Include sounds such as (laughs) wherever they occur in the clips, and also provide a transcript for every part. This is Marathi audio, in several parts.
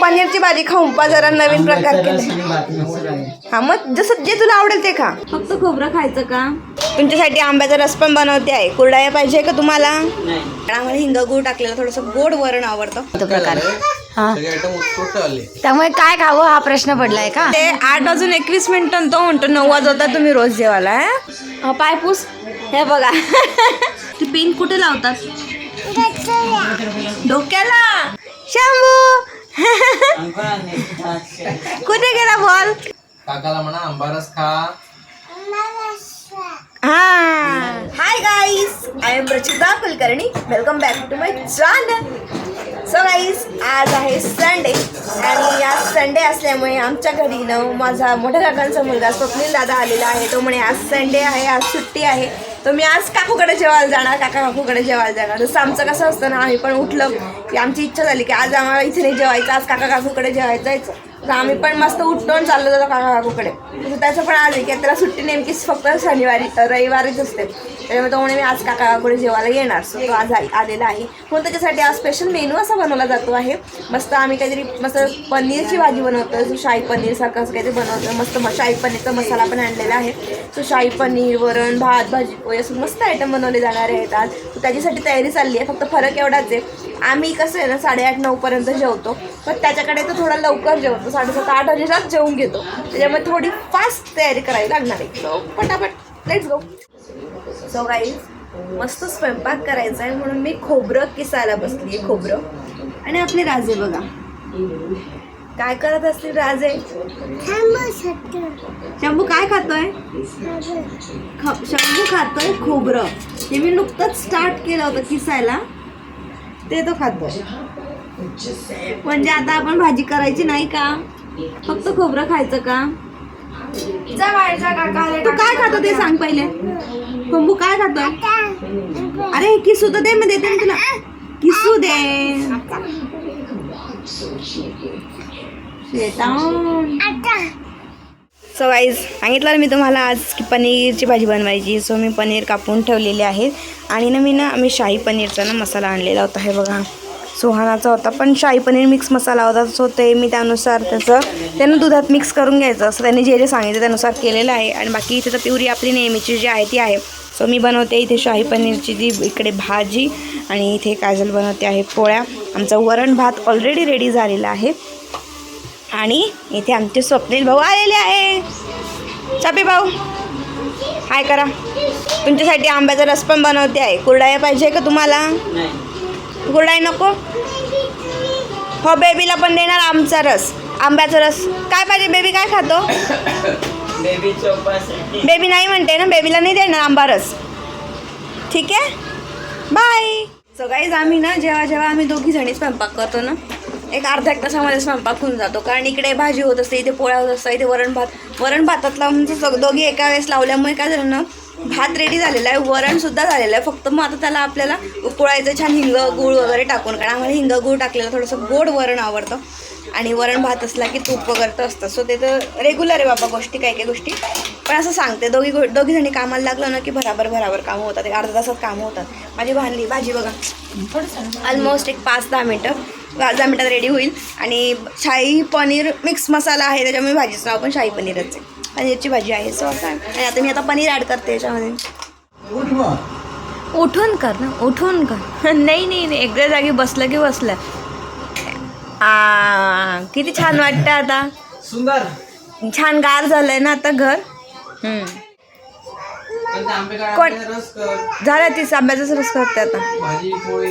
पनीरची भाजी खाऊन पा जरा नवीन प्रकार केले. हा मग जसं जे तुला आवडेल ते खा. फक्त खोबरं खायचं का? तुमच्यासाठी आंब्याचा रस पण बनवते आहे. कुरडाया पाहिजे का तुम्हाला? आम्हाला हिंग गुळ टाकलेलं थोडंसं गोड वरण आवडतं. तो प्रकार. हा. सगळे आयटम उत्कृष्ट आले. त्यामुळे काय खावं हा प्रश्न पडलाय का? ते आठ वाजून एकवीस मिनिटं तो म्हणतो नऊ वाजवता तुम्ही रोज जेवायला हा? पायपूस. हे बघा. ती पिन कुठे लावतात? डोक्याला शंभू कुठे गेला बॉल? काकाला म्हणा आंबारस खा. हा. Hi guys I am Rachita Kulkarni welcome back to my channel so guys आज आहे संडे आणि आज संडे असल्यामुळे आमच्या घरी न माझा मोठ्या काकांचा मुलगा स्वप्नील दादा आलेला आहे. तो म्हणे आज संडे आहे आज सुट्टी आहे. तर मी आज काकूकडे जेवायला जाणार काका काकूकडे जेवायला जाणार. जसं आमचं कसं असतं ना आम्ही पण उठलं की आमची इच्छा झाली की आज आम्हाला इथे नाही जेवायचं आज काका काकूकडे जेवायला जायचं. तर आम्ही पण मस्त उठून चाललो जातो काका काकूकडे. तर त्याचं पण आज आहे की त्याला सुट्टी नेमकीच फक्त शनिवारी रविवारीच असते. त्याच्यामुळे तो म्हणे मी आज काकाकडे जेवायला येणार? सो तो आज आलेला आहे. म्हणून त्याच्यासाठी आज स्पेशल मेनू असा बनवला जातो आहे. मस्त आम्ही काहीतरी मस्त पनीरची भाजी बनवतो सो शाही पनीर सारखं असं काहीतरी बनवतो मस्त म शाही पनीरचा मसाला पण आणलेला आहे. सो शाही पनीर वरण भात भाजी पोळी असं मस्त आयटम बनवले जाणार आहेत आज. त्याच्यासाठी तयारी चालली आहे. फक्त फरक एवढाच आहे. आम्ही कसं आहे ना साडेआठ नऊपर्यंत जेवतो. पण त्याच्याकडे तर थोडा लवकर जेवतो. साडेसात आठ वाजेलाच जेवून घेतो. त्याच्यामुळे थोडी फास्ट तयारी करावी लागणार आहे. पटापट. लेट्स गो सो गाईज मस्त स्वयंपाक करायचा आहे म्हणून मी खोबरं किसायला बसली आहे खोबरं. आणि आपले राजे बघा. काय करत असतील राजे? शंभू काय खातोय? शंभू. खातोय खोबरं. हे मी नुकतंच स्टार्ट केलं होतं किसायला. ते तो खातोय. म्हणजे आता आपण भाजी करायची नाही का? फक्त खोबरं खायचं का? तू काय खातो ते सांग पहिले. शंभू काय खातोय? अरे किसू तर दे मग देते ना तुला किसू दे. सो वाईज सांगितलं ना मी तुम्हाला आज की पनीरची भाजी बनवायची. सो मी पनीर कापून ठेवलेले आहे. आणि ना मी ना आम्ही शाही पनीरचा ना मसाला आणलेला होता. हे बघा. सुहानाचा होता पण शाही पनीर मिक्स मसाला होता. सो ते मी त्यानुसार त्याचं त्यानं दुधात मिक्स करून घ्यायचं. असं त्यांनी जे जे सांगितलं त्यानुसार केलेलं आहे. आणि बाकी इथे तर प्युरी आपली नेहमीची जी आहे ती आहे. सो मी बनवते इथे शाही पनीरची जी इकडे भाजी आणि इथे काजल बनवते आहे पोळ्या. आमचा वरण भात ऑलरेडी रेडी झालेला आहे. आणि इथे आमचे स्वप्नील भाऊ आलेले आहे. चापे भाऊ हाय करा. तुमच्यासाठी आंब्याचा रस पण बनवते आहे. कुरडाया पाहिजे का तुम्हाला? कुरडाई नको? हो बेबीला पण देणार आमचा रस. आंब्याचा रस. काय पाहिजे बेबी काय खातो? (coughs) बेबी नाही म्हणते ना बेबीला नाही देणार आंबारस. ठीक आहे? बाय सो गाईज आम्ही ना जेव्हा जेव्हा आम्ही दोघी जणी स्वयंपाक करतो ना एक अर्धा एक तासामध्ये स्वयंपाक होऊन जातो. कारण इकडे भाजी होत असते इथे पोळ्या होत असतात इथे वरण भात वरण भातातला म्हणजे सग दोघी एका वेळेस लावल्यामुळे काय झालं ना भात रेडी झालेला आहे वरणसुद्धा झालेलं आहे. फक्त मग आता त्याला आपल्याला उकळायचं छान हिंग गूळ वगैरे टाकून कारण आम्हाला हिंग गूळ टाकलेलं थोडंसं गोड वरण आवडतं. आणि वरण भात असला की तूप वगैरे तर असतं. सो ते तर रेग्युलर आहे बाबा गोष्टी काही काही गोष्टी. पण असं सांगते दोघी गो दोघी जणी कामाला लागलं ना की भराभर भराभर कामं होतात. एक अर्धा तासात कामं होतात. माझी भानली भाजी बघा. ऑलमोस्ट एक पाच दहा मिनटं. पाच दहा मिनटात रेडी होईल. आणि शाही पनीर मिक्स मसाला आहे त्याच्यामुळे भाजीचं नाव पण शाही पनीरच आहे. पनीरची भाजी आहे. सो असं आणि आता मी आता पनीर ॲड करते याच्यामध्ये. उठून कर ना उठून कर. (laughs) नाही नाही नाही. एकदा जागी बसलं की बसलं. आ किती छान वाटतं आता. सुंदर. छान गार झालंय ना आता घर? हम्म. कोण- झालं तीच आंब्याचाच रस करते आता.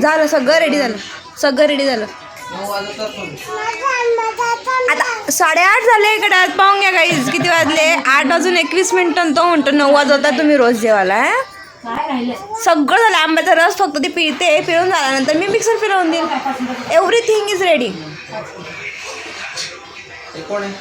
झालं सगळं रेडी झालं. सगळं रेडी झालं. आता साडेआठ झाले इकडे आज पाहून घ्या काही किती वाजले? आठ वाजून एकवीस मिनिटं तो म्हणतो नऊ वाजवता तुम्ही रोज जेवायला हा? सगळं झालं आंब्याचा रस फक्त ती पिळते पिळून झाल्यानंतर मी मिक्सर फिरवून देईन. एव्हरीथिंग इज रेडी कोण आहे?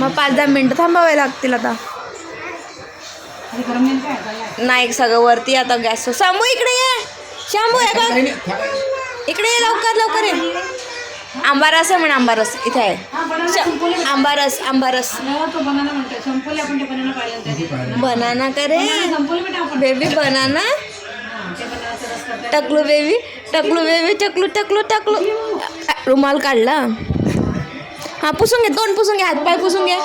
मग पाच दहा मिनटं थांबावे लागतील आता. नाही सगळं वरती आता गॅस शांबू इकडे ये. शांबू इकडे ये लवकर लवकर ये. आंबारस आहे म्हण आंबारस. इथे आहे. आंबारस आंबारस. बनाना करे बेबी बनाना. टकलू बेबी टकलू बेबी टकलू टकलू टकलू. रुमाल काढला. हा पुसून घे दोन पुसून घे हातपाय पुसून घे.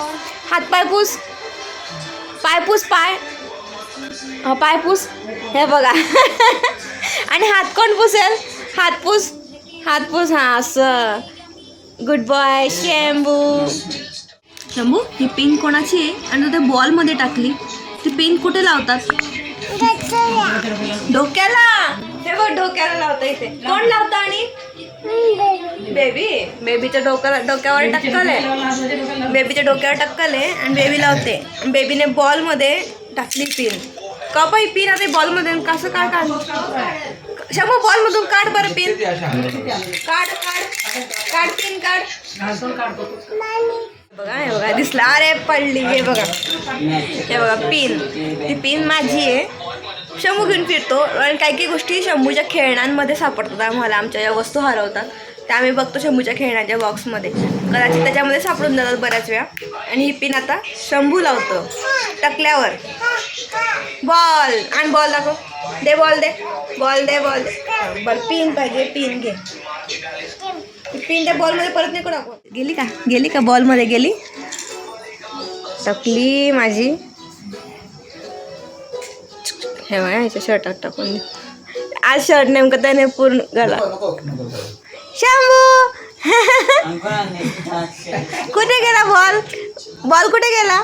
हातपाय पुस. पाय पुस पाय. हा पाय पुस. हे बघा. (laughs) आणि हात कोण पुसेल? हात पुस. हात पुस हा असं. Good boy Shambhu. शंभू ही पेन कोणाची आहे? आणि तू त्या बॉलमध्ये टाकली. ती पेन कुठे लावतात? डोक्याला. हे बघ डोक्याला लावता इथे. कोण लावतं आणि? बेबी बेबीच्या डोक्याला डोक्यावर टक्कल आहे. बेबीच्या डोक्यावर टक्कल आहे आणि बेबी लावते. बेबीने बॉलमध्ये टाकली पिन. का पिन आता बॉलमध्ये कसं काय काढ? शंभू बॉलमधून काढ बरं पिन काढ काढ काढ पिन काढ. बघा हे बघा दिसला. अरे पडली हे बघा. हे बघा पिन ती पिन माझी आहे. शंभू घेऊन फिरतो. आणि काही काही गोष्टी शंभूच्या खेळण्यांमध्ये सापडतात. आम्हाला आमच्या ज्या वस्तू हरवतात त्या आम्ही बघतो शंभूच्या खेळण्याच्या बॉक्समध्ये कदाचित त्याच्यामध्ये सापडून जातात बऱ्याच वेळा. आणि ही पिन आता शंभू लावतो. टकल्यावर. बॉल. आणि बॉल दाखव. दे बॉल दे बॉल दे बॉल दे. बरं पिन पाहिजे पिन घे. पिन त्या बॉलमध्ये परत नाही टाकू. गेली का? गेली का बॉलमध्ये गेली? टकली माझी. हे बघा ह्याच्या शर्टात टाकून दे. आज शर्ट नेमकं त्याने पूर्ण गला शंभू! कुठे गेला बॉल बॉल कुठे गेला?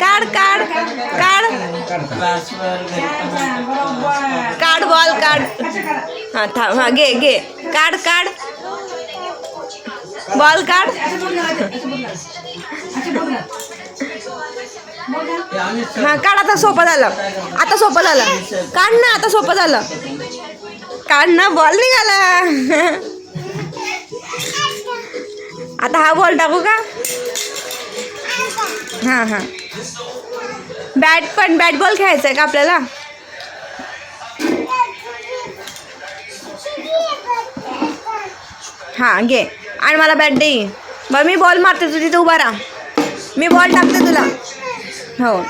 काढ काढ. काढ बॉल काढ हा थांब हा घे घे. काढ काढ बॉल काढ हा काढ आता सोपं झालं. आता सोपं झालं. काढ ना आता सोपं झालं. काढ ना बॉल निघाला. आता हा बॉल टाकू का? हां हां. बॅट पण बॅट बॉल खेळायचा आहे का आपल्याला? हां घे. आणि मला बॅट दे. बरं मी बॉल मारते तू तिथे उभा राहा. मी बॉल टाकते तुला. हो.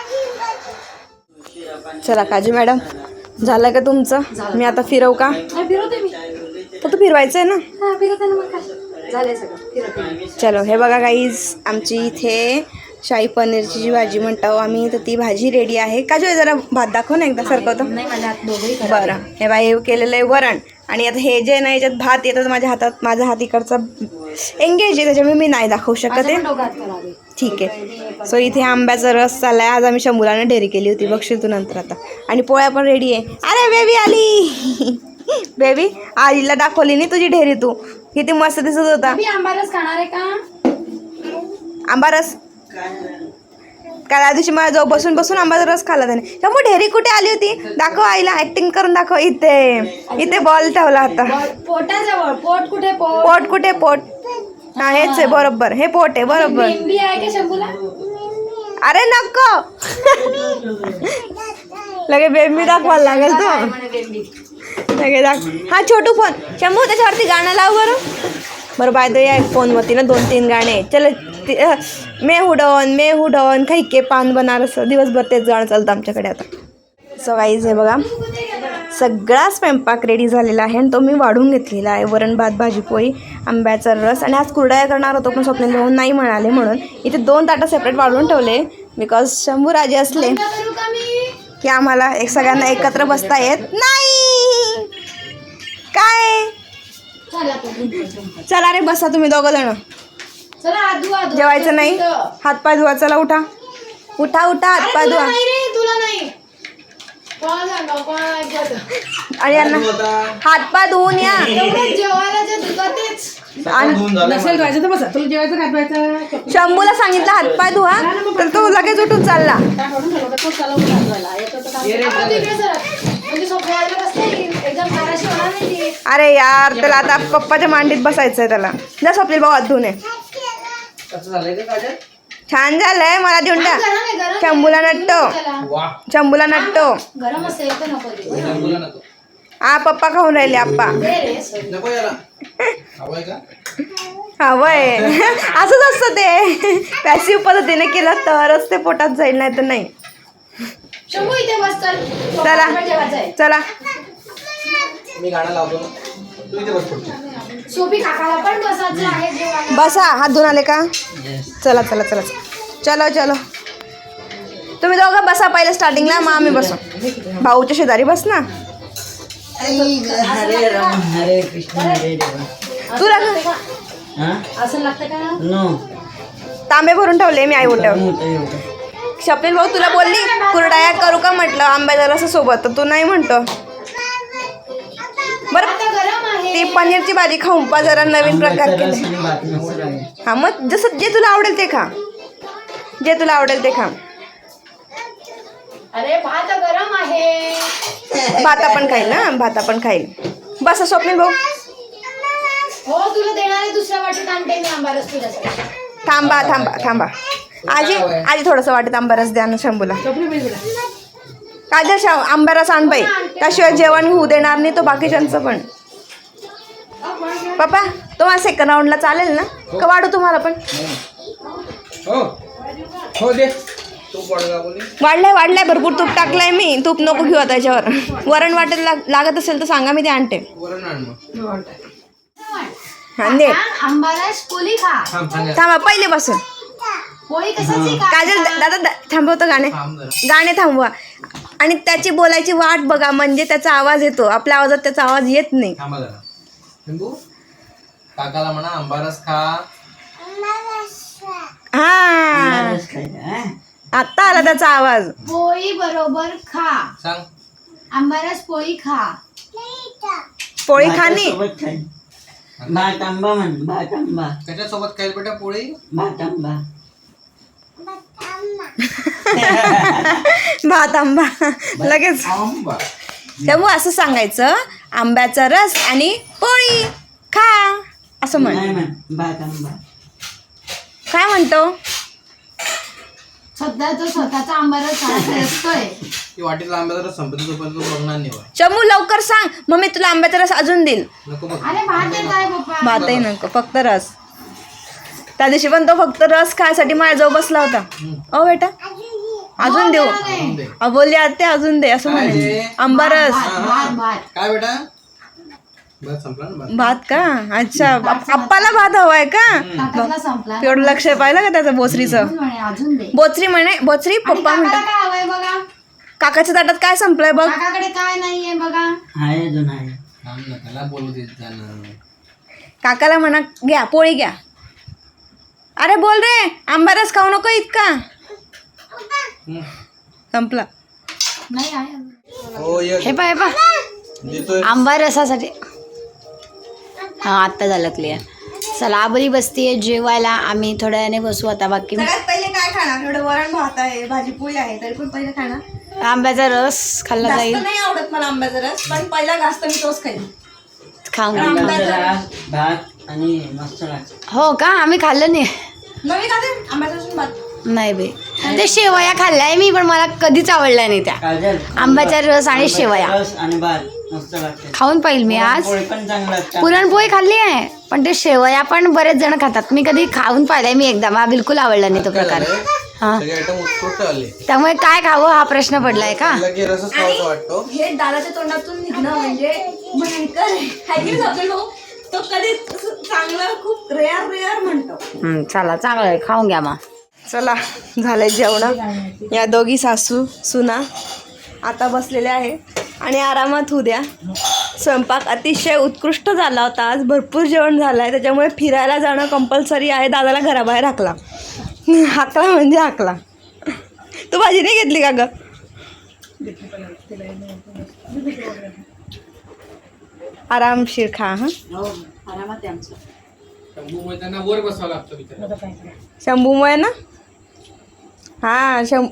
चला काजू मॅडम. झालं का तुमचं? मी आता फिरवू का? फक्त फिरवायचं आहे ना? हा. चलो हे बघा गाईज आमची इथे शाही पनीरची जी भाजी म्हणतो आम्ही तर ती भाजी रेडी आहे. काजू हे जरा भात दाखव ना एकदा सरकवतो. बरं. हे बा हे केलेलं आहे वरण. आणि आता हे जे नाही याच्यात भात येतात माझ्या हातात माझा हात इकडचा एंगेज आहे त्याच्यामुळे मी नाही दाखवू शकत आहे. आहे. ठीक आहे. सो इथे आंब्याचा रस चाललाय. आज आम्ही शंभूलाने डेअरी केली होती. बघशील तू नंतर आता. आणि पोळ्या पण रेडी आहे. अरे बेबी आली. (laughs) बेबी आईला दाखवली नाही तुझी ढेरी तू. किती मस्त दिसत होता. आंबारस खाणार आहे का? आंबा रस काल त्या दिवशी मला जाऊ बसून बसून आंबाचा रस खाल्ला त्याने. शंभू ढेरी कुठे आली होती? दाखव आईला ऍक्टिंग करून दाखव. इथे इथे बॉल ठेवला होता. पोटाजवळ पोट कुठे पोट? पोट कुठे पोट? हा हेच आहे बरोबर. हे पोट आहे बरोबर. अरे नको. लगे बेबी दाखवायला लागेल तो. लगे दाख हा छोटू फोन शंभू त्याच्यावरती गाणं लाव बरं. बरं बाय द या फोनवरती ना दोन तीन गाणे. चल मे हुडन मे हुडन काही के पान बनारस. दिवसभर तेच गाणं चालतं आमच्याकडे आता. सो गाईज हे बघा. सगळा स्वयंपाक रेडी झालेला आहे आणि तो मी वाढून घेतलेला आहे. वरण भात भाजी पोळी आंब्याचा रस. आणि आज कुरडया करणार होतो पण स्वप्नील भाऊ नाही म्हणाले म्हणून. इथे दोन ताटं सेपरेट वाढवून ठेवले बिकॉज शंभू राजे असले की आम्हाला एक सगळ्यांना एकत्र बसता येत नाही. चला रे बसा तुम्ही दोघं जण. जेवायचं नाही. हातपाय धुवा चला उठा. उठा उठा हातपाय धुवा. आणि यांना हातपाय धुवून या. शंभूला सांगितलं हातपाय धुवा. तर तो लगेच उठून चालला. अरे यार त्याला आता पप्पाच्या मांडीत बसायचंय त्याला. जा स्वप्नील भाऊ हात धुवून ये. कसं झालंय का काजल? छान झालंय मला देऊन द्या. आहे आहे. शंभूला नटतो. वा. शंभूला नटतो. गरम असेल तर नको दे बोला नको. हा पप्पा खाऊन राहिले आप्पा. दे रे. सर. नको याला. हवंय का? हवंय. असंच असतं ते. पॅसिव्ह पद्धतीने केलं तरच ते पोटात जाईल नाही तर नाही. शंभू इथे बस चल. चला. जेवायचं आहे चला. मी गाणं लावतो. ना तू इथे बस पुढची. सोपी काकाला पण बसायचं आहे जेवायला. बसा हात धुवून आले का? चला चला चला. चलो चलो. तुम्ही दोघं बसा पहिले स्टार्टिंगला मग आम्ही बसू. भाऊच्या शेजारी बस ना. हरे राम हरे कृष्ण हरे देवा. तुला हा? असं लागतं का? नो तांबे भरून ठेवले मी आई उठ्यावर मोठं एवढं स्वप्नील भाऊ तुला बोलली कुरडाया करू का म्हटलं आंब्याच्या रसा सोबत तर तू नाही म्हणतो. बरं. आता गरम आहे. ती पनीरची भाजी खाऊन पा जरा नवीन प्रकार रस केले. हा मग जसं जे तुला आवडेल ते खा. जे तुला आवडेल ते खा. अरे भात गरम आहे. भाता पण खाईल ना? भाता पण खाईल. बस स्वप्नील भाऊ. हो तुला देणार आहे दुसऱ्या वाटीत आणते मी आंबारस तुझ्यासाठी. थांबा थांबा थांबा. आजी आजी थोडंसं वाटत आंबारस द्या ना शंभूला. काजल शा आंबारस आण बाई त्याशिवाय जेवण होऊ देणार नाही तो बाकीच्यांचं पण. पप्पा तुम्हाला सेकंड राऊंडला चालेल ना? का वाढू तुम्हाला पण? हो. हो दे. तू पडगा बोली वाढलाय वाढलाय भरपूर तूप टाकलंय मी. तूप नको घेऊ आता त्याच्यावर वरण वाटेल लाग- लागत असेल तर सांगा मी ते आणते. हा, दे खा. थांब पहिले बसून. पोळी कशाची खा काजल दादा दा- थांबवतो गाणे. गाणे थांबवा. आणि त्याची बोलायची वाट बघा म्हणजे त्याचा आवाज येतो. आपल्या आवाजात त्याचा आवाज येत नाही. थांबा जरा. लिंबू काकाला म्हणा आंबारस खा. हा. आता आला त्याचा आवाज. पोळी बरोबर खा. सांग. आंबारस पोळी खा. पोळी खाणी भात आंबा म्हण भात आंबा. त्याच्यासोबत खाईल बेटा पोळी? भात आंबा. (laughs) (laughs) भात आंबा. लगेच. आंबा. त्यामुळे असं सांगायचं आंब्याचा रस आणि पोळी. खा. असं म्हण. नाही म्हण भात आंबा. काय म्हणतो? सध्या तो स्वतःचा आंबारस खायला असतोय. ती वाटीतला आंब्याचा रस संपत तोपर्यंत बघणार नाही होय. चमू लवकर सांग. मग मी तुला आंब्याचा रस अजून देईल. नको बघ. अरे भात देत आहे पप्पा. भातही नको फक्त रस. त्या दिवशी पण तो फक्त रस खायसाठी माझ्याजवळ बसला होता. ओ बेटा. अजून देऊ. दे. बोलली आते अजून दे असं काय म्हणे रे? आंबा रस. भात काय बेटा? बस संपला ना बस भात का? अच्छा. आप- आप्पाला भात हवाय का? संपला. एवढं लक्ष आहे पाहिलं का त्याचं बोचरीचं अजून म्हणे, अजून दे. बोचरी म्हणे बोचरी आणि पप्पा काकाला म्हणतात. काय हवंय बघा? काकाच्या ताटात काय संपलंय बघ? काकाकडे काय नाहीये बघा. आहे अजून आहे. थांब ना त्याला बोलू देत काकाला म्हणा घ्या पोळी घ्या. अरे बोल रे आंबा रस खाऊ नको इतका. संपला. नाही आहे अजून. हो ये. हे पाय पा आंबा रसासाठी. हा आत्ता झालं क्लिअर चला आबरी बसतीये जेवायला. आम्ही थोड्या वेळाने बसू आता बाकी पहिले काय खाणार? एवढं वरण भात आहे भाजी पोळी आहे तरी पण पहिले खाणार. आंब्याचा रस खाल्ला जाईल. नाही आवडत मला आंब्याचा रस पण पहिला घास तर मी तोच खाईल खाऊन घे. आंब्याचा रस. भात आणि मस्त लागतं. हो का? आम्ही खाल्लं नाही. खाते? आंब्याचा भात. नाही बाई. ते शेवया खाल्ल्याय मी पण मला कधीच आवडल्या नाही त्या. काजल आंब्याचा रस आणि शेवया. रस आणि भात मस्त लागते. खाऊन पाहिजे मी आज. पोळी पण चांगलं लागतं. पुरणपोळी खाल्ली आहे पण ते शेवया पण बरेच जण खातात. मी कधी खाऊन पाहिलाय मी एकदा मला बिलकुल आवडला नाही तो प्रकार. झालंय? हा. सगळे आयटम उत्कृष्ट आले. त्यामुळे काय खावं हा प्रश्न पडलाय का? तिला की रसच खावासा वाटतो. हे दादाच्या तोंडातून निघणं म्हणजे भयंकर आहे. हाय की नाही स्वप्नील भाऊ? तो कधी असं चांगलं खूप रेअर रेअर म्हणतो. हं, चला चांगलं आहे. खाऊन घ्या मग. चला झालंय जेवण. या दोघी सासू सुना आता बसलेल्या आहे. आणि आरामात होऊ द्या. स्वयंपाक अतिशय उत्कृष्ट झाला होता आज. भरपूर जेवण झालं आहे त्याच्यामुळे फिरायला जाणं कंपल्सरी आहे. दादाला घराबाहेर हाकला. हाकला म्हणजे हाकला. तू भाजी नाही घेतली का ग? आरामशीर खा हां. हो. शंभूमुळे ना? हां शं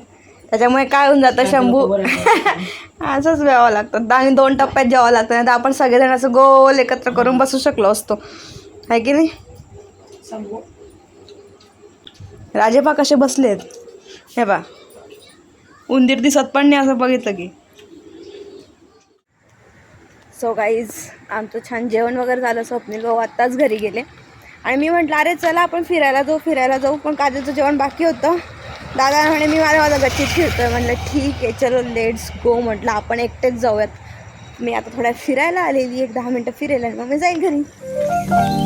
त्याच्यामुळे काय होऊन जातं शंभू? (laughs) असंच व्यावं लागतं. आणि दोन टप्प्यात जेवावं लागतं नाही तर आपण सगळेजण असं गोल एकत्र करून बसू शकलो असतो. आहे की नाही? राजेपा कसे बसलेत? हे बा उंदीर दिसत पण नाही असं बघितलं की. सो गाईज आमचं छान जेवण वगैरे झालं. स्वप्नील भाऊ आत्ताच घरी गेले. आणि मी म्हटलं अरे चला आपण फिरायला जाऊ फिरायला जाऊ. पण काजलचं जेवण बाकी होतं. दादा म्हणे मी माझ्या माझा गच्चीत फिरतोय. म्हटलं ठीक आहे चलो लेट्स गो म्हटलं आपण एकटेच जाऊयात. मी आता थोड्या फिरायला आलेली एक दहा मिनटं फिरेल आणि मग मी जाईल घरी.